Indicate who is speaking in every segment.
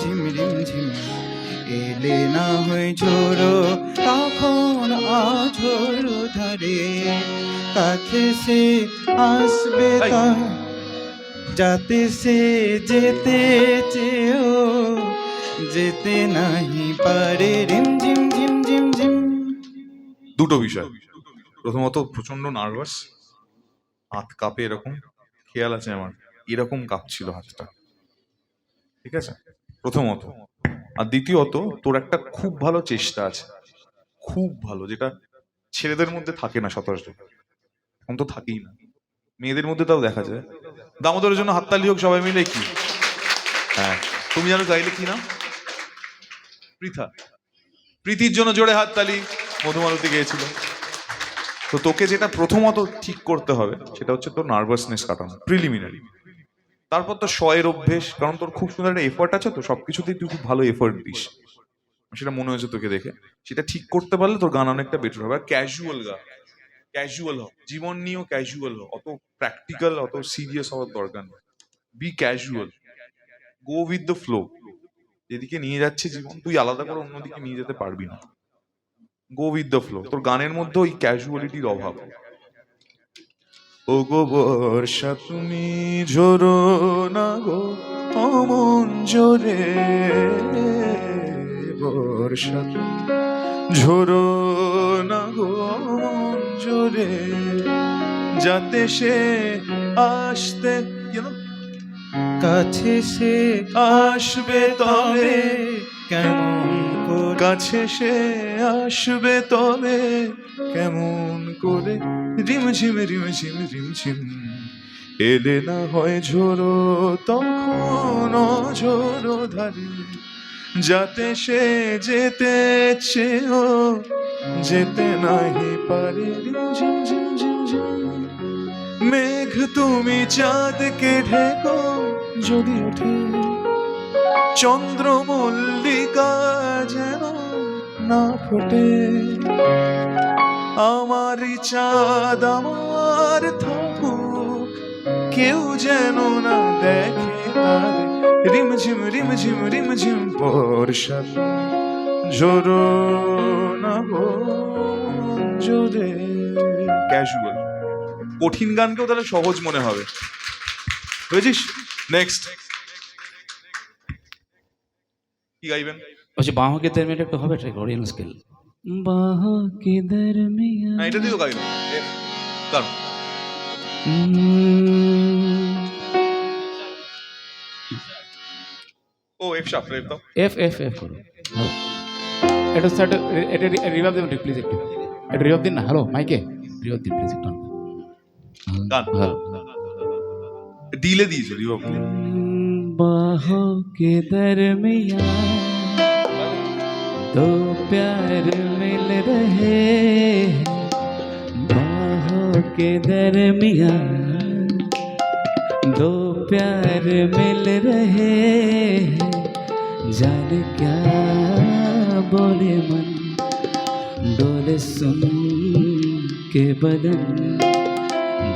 Speaker 1: ঝিম রিম ঝিম। এলে না হয় ঝোড়ো তখন আঝোড়ো ধারে কাছে সে আসবে। তা যাতে সে যেতে চেয়েও। যেতে নাহি পারে। রিম ঝিম ঝিম ঝিম ঝিম।
Speaker 2: দুটো বিষয়। প্রথমত প্রচণ্ড নার্ভাস। হাত কাঁপে এরকম। খেয়াল আছে আমার। এরকম কাঁপছিল হাতটা। ঠিক আছে? প্রথমত। আর দ্বিতীয়ত, তোর একটা খুব ভালো চেষ্টা আছে। খুব ভালো, যেটা ছেলেদের মধ্যে থাকে না সচরাচর এখন তো থাকেই না। মেয়েদের মধ্যে তাও দেখা যায়। দামোদরের জন্য হাততালি হোক, সবাই মিলে কি? হ্যাঁ। তুমি জানো গাইলে কি না পৃথা প্রীতির জন্য জোরে হাততালি। মধুমালতি গিয়েছিল। তো তোকে যেটা প্রথমত ঠিক করতে হবে, সেটা হচ্ছে তোর নার্ভাসনেস কাটানো প্রিলিমিনারি তারপর তো শয়ের অভ্যেস, কারণ তোর খুব সুন্দর একটা এফার্ট আছে তো, সবকিছুতেই তুই খুব ভালো এফার্ট দিস। সেটা মনে হয়েছে তোকে দেখে। সেটা ঠিক করতে পারলে তোর গান অনেকটা বেটার হবে। আর ক্যাজুয়াল গান। ক্যাজুয়াল হ। জীবন নিয়েও ক্যাজুয়াল হ। অত প্র্যাকটিক্যাল অত সিরিয়াস হওয়ার দরকার নেই। Be casual go with the flow যেদিকে নিয়ে যাচ্ছে জীবন, তুই আলাদা করে অন্যদিকে নিয়ে যেতে পারবি না। গো উইথ দ্য ফ্লো তোর গানের মধ্যে ওই ক্যাজুয়ালিটির অভাব। ও গো বর্ষা তুমি ঝোরো না গো অমন জোরে বর্ষা তুমি ঝোরো না গো অমন জোরে যাতে সে আসতে
Speaker 1: কাছে সে
Speaker 2: আসবে তবে
Speaker 1: কেমন
Speaker 2: কাছে সে আসবে তবে কেমন করে? রিমঝিম রিমঝিম রিমঝিম এলে না হয় ঝোড়ো, তখন ঝোড়ো ধারে। যাতে সে যেতে চেয়েও, যেতে নাহি পারে। মেঘ তুমি চাঁদকে ঢেকো, যদি ওঠে। চন্দ্র মল্লিকা যেন না ফোটে। আমার চাঁদ আমার থাকুক, কেউ যেন না দেখে তারে রিমঝিম রিমঝিম রিমঝিম বর্ষা জোরো না জোরে। ক্যাজুয়াল কঠিন গানকেও তাহলে সহজ মনে হবে। বুঝেছিস? নেক্সট কি গাইবেন?
Speaker 3: বলছি বাঁ হাঁকে দরমিয়ান একটু হবে ট্রাই করি অরিয়ান স্কেল বাঁ হাঁকে দরমিয়ান
Speaker 2: না এটা হ্যাঁ, দিও তো গাইবেন দারুণ ও এফ শার্প রে তো
Speaker 3: এফ এফ এফ করো। এটা সেট এটা রিভাইভ দিন প্লিজ একটু। এটা রিভার্ব দিন না। হ্যালো মাইকে রিভার্ব দিন প্লিজ একটু।
Speaker 2: গান
Speaker 3: ভালো
Speaker 2: ডিলে দিয়েছ রিভাইভ
Speaker 3: बाहों के दरमियान दो प्यार मिल रहे बाहों के दरमियान दो प्यार मिल रहे जाने क्या बोले मन डोले सुन के बदन,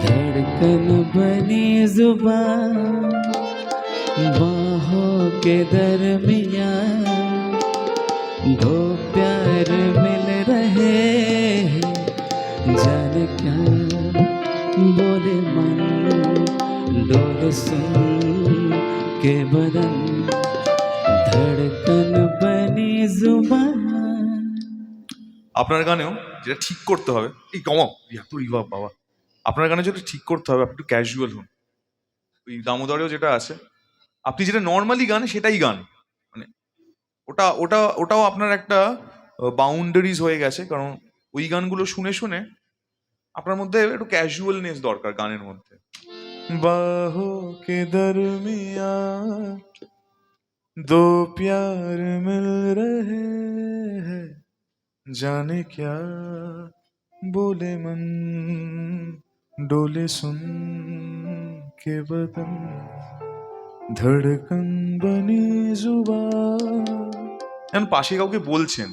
Speaker 3: धड़कन बनी ज़ुबान। बाहों के दरमियान दो प्यार मिल रहे हैं जाने क्या बोले मन डोले सुन के बदन धड़कन बनी जुबान
Speaker 2: আপনার গানেও যেটা ঠিক করতে হবে এই কমাও এত রিভাব বাবা আপনার গানে যেটা ঠিক করতে হবে আপনি একটু ক্যাজুয়াল হন ওই দামোদরেও যেটা আছে আপনি যেটা নর্মালি গান সেটাই গান মানে ওটা ওটা ওটাও আপনার একটা বাউন্ডারিজ হয়ে গেছে কারণ ওই গানগুলো শুনে শুনে আপনার মধ্যে একটু ক্যাজুয়ালনেস দরকার গানের মধ্যে বাহো কে দরমিয়া দো প্যার মিল রহে হ্যায় जाने क्या बोले मन डोले सुन के बदन ধড়কন বনি জুবা এখন পাশে কাউকে বলছেন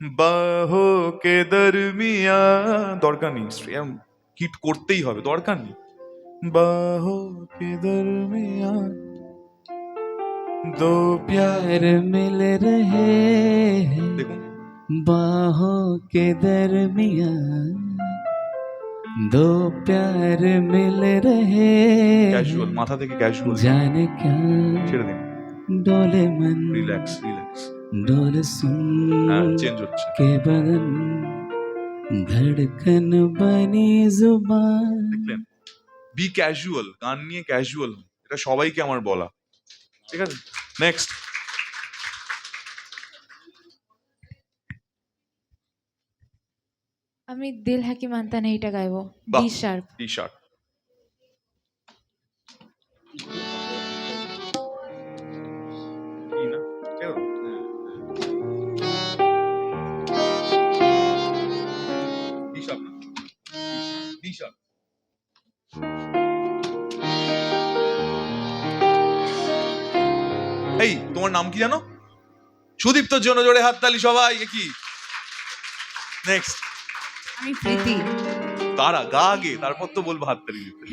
Speaker 2: বাহো কে দরমিয়া দরকার নেই হিট করতেই হবে দরকার নেই বাহো কে দরমিয়া
Speaker 1: दो प्यार
Speaker 3: प्यार मिल रहे हैं
Speaker 2: দেখুন
Speaker 3: बाहों के दरमिया দো প্যার মিল রহে
Speaker 2: ক্যাজুয়াল মাথা থেকে ক্যাজুয়াল
Speaker 3: জানে क्या
Speaker 2: ছেড়ে দিন
Speaker 3: ডোলে মন
Speaker 2: রিল্যাক্স রিল্যাক্স ডোলে
Speaker 3: সুন
Speaker 2: চেঞ্জ হচ্ছে
Speaker 3: কে বদন ধড়কন বনি জুবান
Speaker 2: দেখলেন বি ক্যাজুয়াল গান নিয়ে ক্যাজুয়াল এটা সবাইকে আমার বলা ঠিক আছে নেক্সট
Speaker 4: আমি দিল হ্যাঁ কি মানতা নেইটা গাইবো।
Speaker 2: বাহ।
Speaker 4: ডি শার্প
Speaker 2: টি শার্ট এই তোমার নাম কি জানো? সুদীপ্তর জন্য জোরে হাততালি সবাই কি? নেক্সট
Speaker 4: আমি প্রীতি।
Speaker 2: তারা গা গে তারপর তো বলব
Speaker 4: হাত তালি দিতে।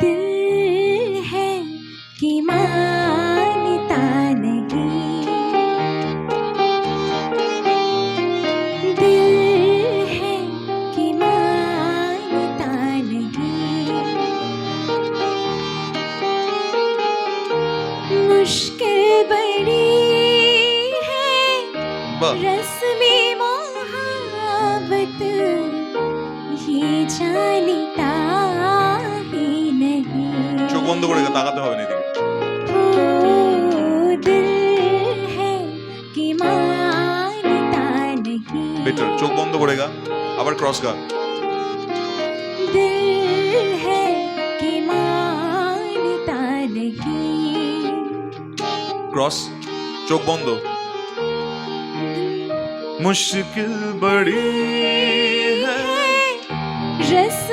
Speaker 4: দিল হ্যাঁ কি মা बेटर चोख बंद करेगा कर गा क्रस गा
Speaker 2: क्रॉस
Speaker 4: चोक बंद मुश्किल बड़ी है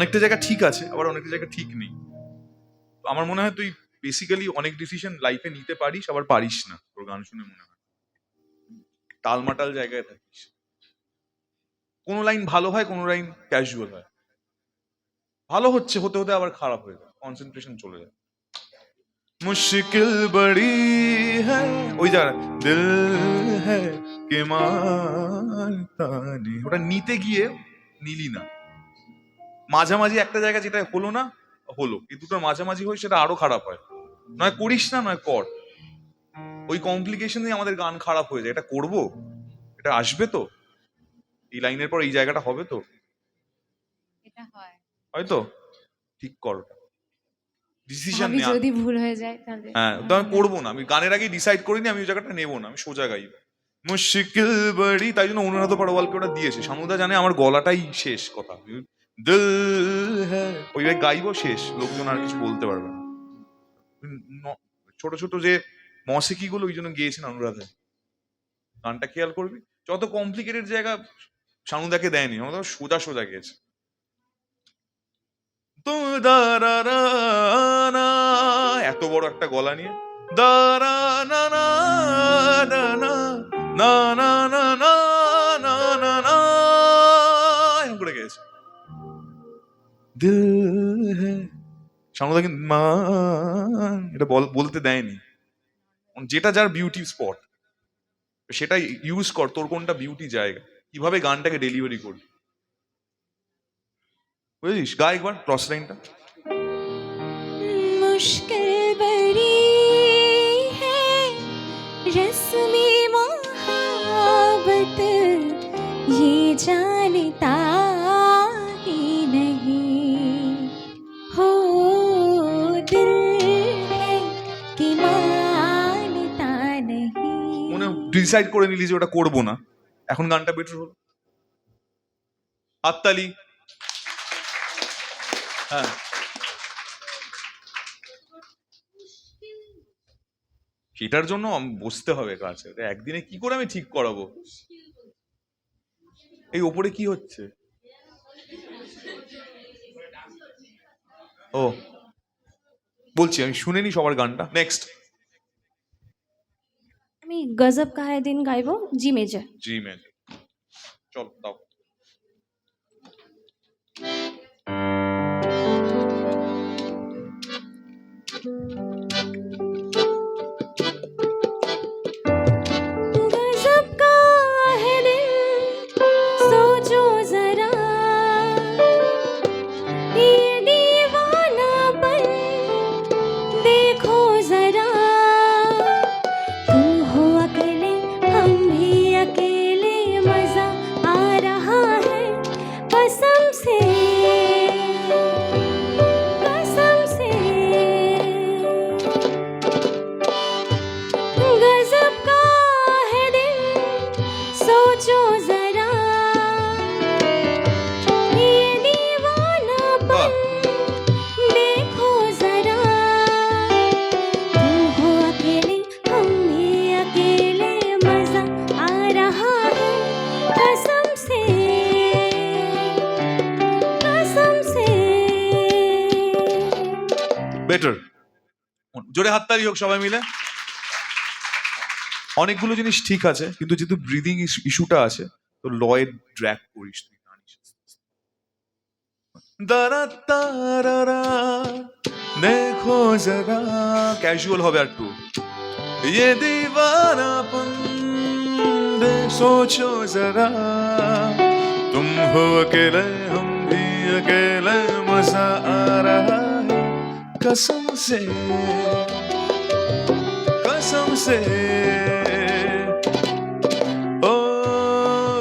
Speaker 2: অনেকটা জায়গা ঠিক আছে, আবার অনেকটা জায়গা ঠিক নেই। আমার মনে হয় তুই বেসিক্যালি অনেক ডিসিশন লাইফে নিতে পারিস, আবার পারিস না। তোর গান শুনে মনে হয়। টালমাটাল জায়গায় থাকিস। কোনো লাইন ভালো হয়, কোনো লাইন ক্যাজুয়াল হয়। ভালো হচ্ছে, হতে হতে আবার খারাপ হয়ে যায়। কনসেন্ট্রেশন চলে যায়। মুশকিল বড়ি হ্যাঁ ওই জায়গা দিল হ্যাঁ কে মানতা নেই। ওটা নিতে গিয়ে নিলি না। মাঝামাঝি একটা জায়গা যেটা হলো না হলো। এই দুটোর মাঝামাঝি হয় সেটা আরও খারাপ হয়। নয় করিস না নয় কর। ওই কমপ্লিকেশনে আমাদের গান খারাপ হয়ে যায়। এটা করব? এটা আসবে তো? এই লাইনের পর এই জায়গাটা হবে তো?
Speaker 4: এটা হয়।
Speaker 2: হয়তো? ঠিক কর। ডিসিশন
Speaker 4: যদি ভুল হয়ে যায় তাহলে।
Speaker 2: হ্যাঁ তো আমি করব না। আমি গানের আগে ডিসাইড করিনি আমি ওই জায়গাটা নেব না। আমি সোজা গাইবো। মুশকিল বড়ি তাই জন্য অনুরাধ পারওয়ালকে ওটা দিয়েছে। সামুদা জানে আমার গলাটাই শেষ কথা। দিল হ্যাঁ। ওইভাবে গাইবো শেষ, লোকজন আর কিছু বলতে পারবে না। ছোট ছোট যে মসিকি গুলো ওই জন্য গিয়েছেন অনুরাধা। গানটা খেয়াল করবি? যত কমপ্লিকেটেড জায়গা শানুদাকে দেয়নি। আমাদের সোজা সোজা গিয়েছে। এত বড় একটা গলা নিয়ে। দারা না না না না না না দিল হ্যাঁ সামনে কিন্তু মা এটা বল- বলতে দেয়নি যেটা যার বিউটি স্পট সেটা ইউজ কর তোর কোনটা বিউটি জায়গা কিভাবে গানটাকে ডেলিভারি করবি বুঝেছিস গা একবার ক্রস লাইনটা
Speaker 4: मुश्किल बड़ी है रस्मी मोहब्बत ये जानता
Speaker 2: মনে ডিসাইড করে নিলি যে ওটা করব না। এখন গানটা বেটার হলো। হাততালি। হ্যাঁ। সেটার জন্য বসতে হবে কাছে একদিনে কি করে আমি ঠিক করাবো? এই ওপরে কি হচ্ছে? ও। বলছি, আমি শুনিনি সবার গানটা। নেক্সট
Speaker 4: गजब का है दिन गाइबो जी मेजर। जी मेजर। चलो बताओ।
Speaker 2: thank you হাততালি হোক সবাই মিলে অনেকগুলো জিনিস ঠিক আছে কিন্তু যেহেতু ব্রিদিং ইস্যুটা আছে তো লয়ে ড্র্যাক করিস তুই জানিস দারা তারারা দেখো জরা ক্যাজুয়াল হবে একটু ये दीवानापन दे सोचो जरा तुम हो अकेले हम भी अकेले मजा आ रहा है कसम से कसम से ओ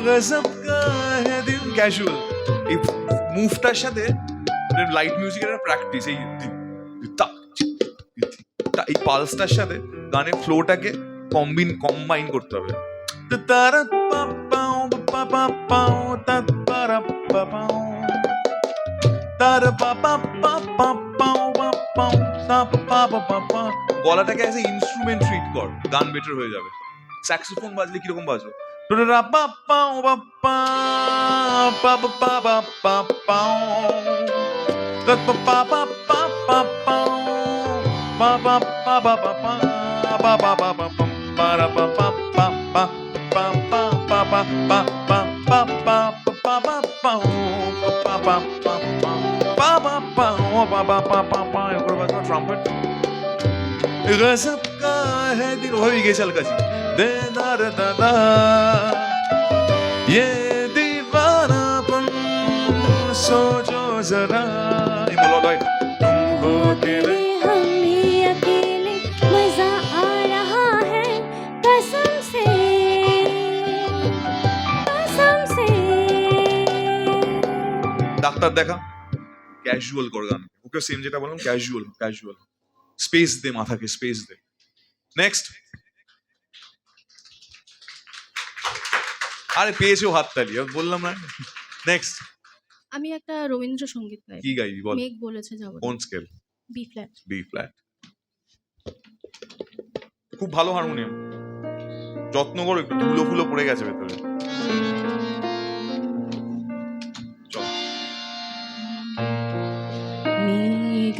Speaker 2: গজব হে দিন ক্যাজুয়াল এই মুভটার সাথে লাইট মিউজিকের একটা প্র্যাকটিস এই এই পালসটার সাথে গানের ফ্লোটাকে কম্বিন কম্বাইন করতে হবে তারা পাপাও পাপা পাও তারা পাপাও তারা পাপা পাপা পাও পাপাও তা পাপা পাপা গলাটাকে অ্যাজ এ ইনস্ট্রুমেন্ট ট্রিট কর, গান বেটার হয়ে যাবে। স্যাক্সোফোন বাজলে কীরকম বাজো ট্রাম্পেট गजब का है दिल हो ही गई हल्का सी दे दार दादा ये दीवानापन सोचो जरा ये बोलो भाई तुम हो अकेले
Speaker 4: हम भी अकेले मजा आ रहा है कसम से कसम से
Speaker 2: ডাক্তার দেখা ক্যাজুয়াল কর গান ওকে সেম যেটা বললাম ক্যাজুয়াল ক্যাজুয়াল স্পেস দে মাথাকে স্পেস দে। নেক্সট আরে পেয়েছ হাততালি আমি বললাম না। নেক্সট
Speaker 5: আমি একটা রবীন্দ্রসঙ্গীত গাই।
Speaker 2: কি গাইবি বল।
Speaker 5: মেঘ বলেছে যাব
Speaker 2: কোন scale
Speaker 5: B flat
Speaker 2: B flat খুব ভালো হারমোনিয়াম যত্ন করো একটু ধুলো ফুলো পড়ে গেছে ভেতরে। চল।
Speaker 4: মেঘ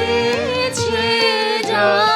Speaker 2: চলেছে যা।